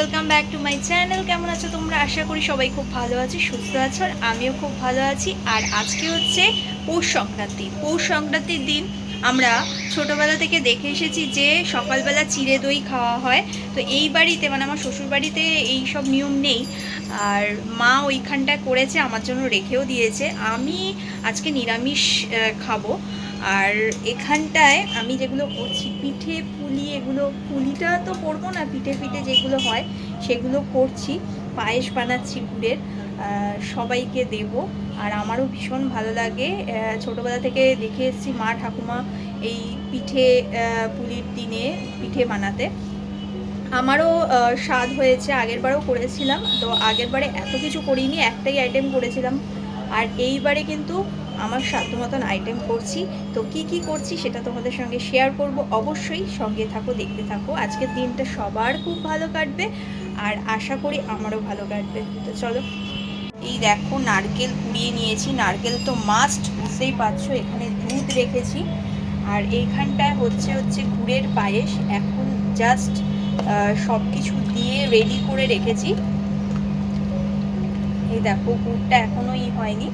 Welcome back to my channel কেমন আছো তোমরা? আশা করি সবাই খুব ভালো আছো, সুস্থ আছো, আর আমিও খুব ভালো আছি। আর আজকে হচ্ছে পৌষ সংক্রান্তি। পৌষ সংক্রান্তির দিন আমরা ছোটোবেলা থেকে দেখে এসেছি যে সকালবেলা চিড়ে দই খাওয়া হয়। তো এই বাড়িতে মানে আমার শ্বশুর বাড়িতে এই সব নিয়ম নেই। আর মা ওইখানটায় করেছে, আমার জন্য রেখেও দিয়েছে। আমি আজকে নিরামিষ খাব। আর এখানটায় আমি যেগুলো করছি, পিঠে পুলি এগুলো, পুলিটা তো করব না, পিঠে পিঠে যেগুলো হয় সেগুলো করছি। পায়েস বানাচ্ছি গুড়ের সবাইকে দেব। আর আমারও ভীষণ ভালো লাগে। ছোটোবেলা থেকে দেখে এসেছি মা, ঠাকুমা এই পিঠে পুলির দিনে পিঠে বানাতে। আমারও স্বাদ হয়েছে, আগেরবারও করেছিলাম। তো আগেরবারে এত কিছু করিনি, একটাই আইটেম করেছিলাম। আর এইবারে কিন্তু আমার সাধ্য মতন আইটেম করছি। তো কি কি করছি সেটা তোমাদের সঙ্গে শেয়ার করব। অবশ্যই সঙ্গে থাকো, দেখতে থাকো। আজকের দিনটা সবার খুব ভালো কাটবে আর আশা করি আমারও ভালো কাটবে। তো চলো। এই দেখো, নারকেল কুড়িয়ে নিয়েছি। নারকেল তো মাস্ট বুঝতেই পারছ, এখানে দুধ রেখেছি। আর এইখানটায় হচ্ছে হচ্ছে গুড়ের পায়েস। এখন জাস্ট সব কিছু দিয়ে রেডি করে রেখেছি। এই দেখো গুড়টা এখনও ই হয়নি।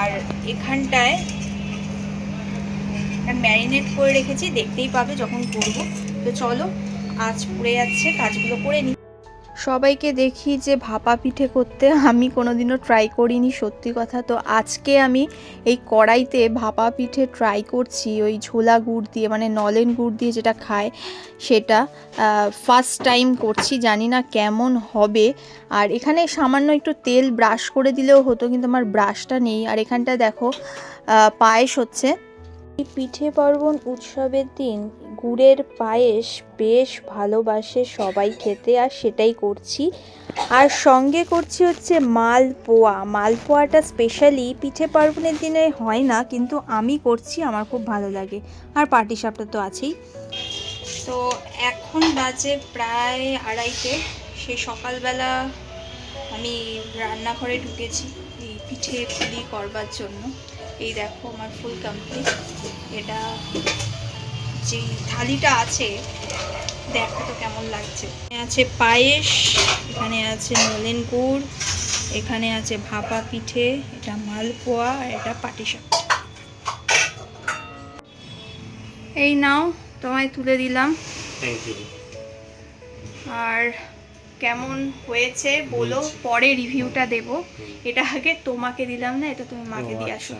আর এখানটায় ম্যারিনেট করে রেখেছি, দেখতেই পাবে যখন করব। তো চলো, আজ পুড়ে যাচ্ছে, কাজগুলো করে নিই সবাইকে দেখি যে ভাপা পিঠে করতে আমি কোনোদিনও ট্রাই করিনি, সত্যি কথা। তো আজকে আমি এই কড়াইতে ভাপা পিঠে ট্রাই করছি, ওই ঝোলা গুড় দিয়ে মানে নলেন গুড় দিয়ে যেটা খায় সেটা। ফার্স্ট টাইম করছি, জানি না কেমন হবে। আর এখানে সামান্য একটু তেল ব্রাশ করে দিলেও হতো, কিন্তু আমার ব্রাশটা নেই। আর এখানটা দেখো পায়েস হচ্ছে। এই পিঠে পার্বণ উৎসবের দিন গুড়ের পায়েস বেশ ভালোবাসে সবাই খেতে, আর সেটাই করছি। আর সঙ্গে করছি হচ্ছে মালপোয়া। মালপোয়াটা স্পেশালি পিঠে পার্বণের দিনে হয় না, কিন্তু আমি করছি, আমার খুব ভালো লাগে। আর পাটিসাপটা তো আছেই। তো এখন বাজে প্রায় আড়াইটে। সেই সকালবেলা আমি রান্নাঘরে ঢুকেছি এই পিঠে পুলি করবার জন্য। এই দেখো আমার ফুল কমপ্লিট এটা যে থালিটা আছে দেখো তো কেমন লাগছে। এখানে আছে পায়েস এখানে আছে নলেন গুড় এখানে আছে ভাপা পিঠে এটা মালপোয়া আর এটা পাটিসাপটা এই নাও তোমায় তুলে দিলাম। আর কেমন হয়েছে বলো পরে রিভিউটা দেব। এটা আগে তোমাকে দিলাম না এটা তুমি মাকে দিয়ে আসো।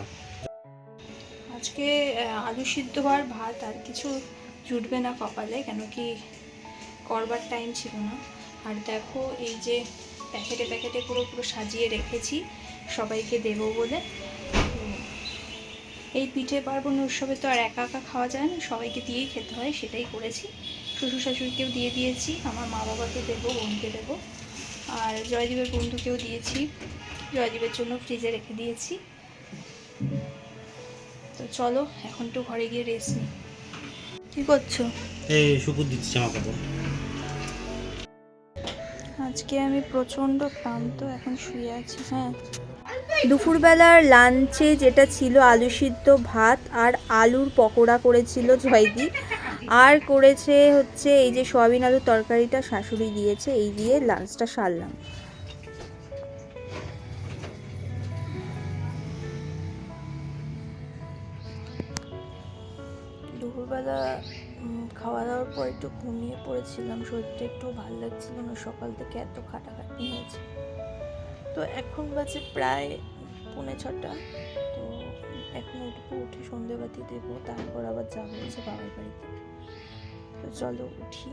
আজকে আলু সিদ্ধ আর ভাত আর কিছু জুটবে না কপালে, কেন কি করবার টাইম ছিল না। আর দেখো, এই যে প্যাকেটে প্যাকেটে পুরো পুরো সাজিয়ে রেখেছি সবাইকে দেব বলে। এই পিঠে পার্বণ উৎসবে তো আর একা একা খাওয়া যায় না, সবাইকে দিয়েই খেতে হয়, সেটাই করেছি। শ্বশুর শাশুড়িকেও দিয়ে দিয়েছি, আমার মা বাবাকে দেবো, বোনকে দেবো। আর জয়দীপের বন্ধুকেও দিয়েছি, জয়দীপের জন্য ফ্রিজে রেখে দিয়েছি। তো চলো এখন একটু ঘরে গিয়ে রেস্ট নিই। কী করছ? এই শুকুর দিচ্ছি জামা কাপড় আজকে আমি প্রচণ্ড ক্লান্ত এখন শুয়ে আছি হ্যাঁ। দুপুরবেলার লাঞ্চে যেটা ছিল আলু সিদ্ধ ভাত আর আলুর পকোড়া করেছিল জয়দীপ। আর করেছে হচ্ছে এই যে সয়াবিন আলুর তরকারিটা শাশুড়ি দিয়েছে এই দিয়ে লাঞ্চটা সারলাম। দুপুরবেলা খাওয়া দাওয়ার পর একটু ঘুমিয়ে পড়েছিলাম। শরীরটা একটু ভালো লাগছিল না। সকাল থেকে এত খাটাখাটি হয়েছে। তো এখন বাজে প্রায় পৌনে ছটা। তো এখন উঠবো, উঠে সন্ধেবাতি দেবো। তারপর আবার যাব হচ্ছে বাবার বাড়িতে। তো চলো উঠি।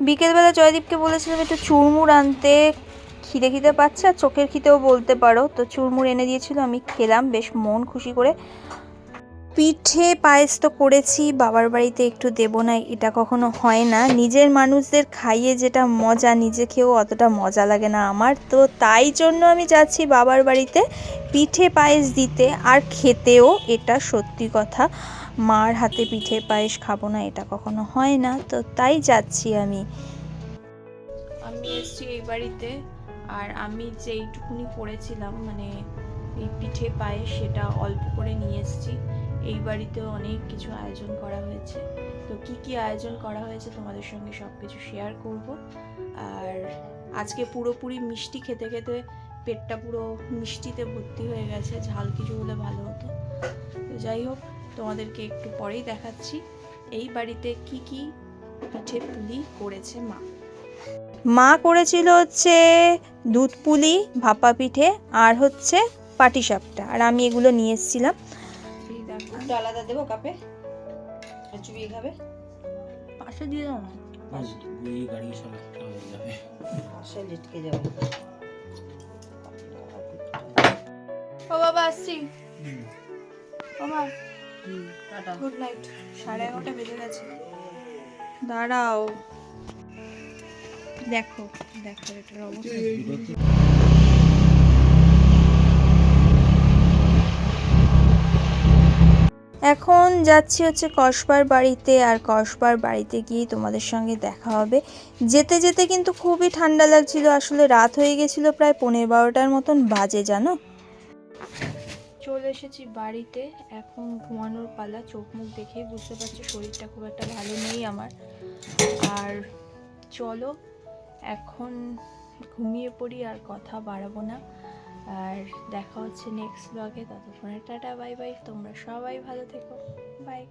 বিকেলবেলা জয়দীপকে বলেছিলাম একটু চুরমুর আনতে। খিদে খিদে পাচ্ছে আর চোখের খিদেও বলতে পারো। তো চুরমুর এনে দিয়েছিল, আমি খেলাম, বেশ মন খুশি করে। পিঠে পায়েস তো করেছি, বাবার বাড়িতে একটু দেবো না, এটা কখনো হয় না। নিজের মানুষদের খাইয়ে যেটা মজা, নিজে খেয়েও অতটা মজা লাগে না আমার। তো তাই জন্য আমি যাচ্ছি বাবার বাড়িতে পিঠে পায়েস দিতে, আর খেতেও এটা সত্যি কথা। মার হাতে পিঠে পায়েস খাব না, এটা কখনো হয় না। তো তাই যাচ্ছি আমি। আমি এসেছি এই বাড়িতে। আর আমি যেইটুকুনি করেছিলাম মানে এই পিঠে পায়ে সেটা অল্প করে নিয়ে এসেছি। এই বাড়িতে অনেক কিছু আয়োজন করা হয়েছে। তো কি কি আয়োজন করা হয়েছে তোমাদের সঙ্গে সব কিছু শেয়ার করব। আর আজকে পুরোপুরি মিষ্টি খেতে খেতে পেটটা পুরো মিষ্টিতে ভর্তি হয়ে গেছে, ঝাল কিছু হলে ভালো হতো। তো যাই হোক, তোমাদেরকে একটু পরেই দেখাচ্ছি। এই বাড়িতে কি কি পিঠে পুলি করেছে মা? মা করেছিল হচ্ছে দুধ পুলি ভাপা পিঠে আর হচ্ছে পাটিসাপটা আর আমি এগুলো নিয়ে এসেছিলাম। এই দেখো একটু আলাদা দেবো কাপে। চুবিয়ে খাবে? পাশে দিয়ে দাও না। গাড়ি সব হয়ে যাবে। সে লিটকে যাবে। ও বাবা আসছি। বাবা গুড নাইট সাড়ে এগারোটা বেজে গেছে। দাঁড়াও। দেখো দেখো এটার অবস্থা এখন যাচ্ছি হচ্ছে কসবার বাড়িতে আর কসবার বাড়িতে গিয়ে তোমাদের সঙ্গে দেখা হবে। যেতে যেতে কিন্তু খুবই ঠান্ডা লাগছিল আসলে রাত হয়ে গেছিল প্রায় পনেরো বারোটার মতন বাজে জানো? চলে এসেছি বাড়িতে এখন ঘুমানোর পালা চোখ মুখ দেখেই বুঝতে পারছি শরীরটা খুব একটা ভালো নেই আমার। আর চলো এখন ঘুমিয়ে পড়ি আর কথা বাড়াবো না। আর দেখা হচ্ছে নেক্সট ব্লগে ততক্ষণে টাটা বাই বাই তোমরা সবাই ভালো থেকো। বাই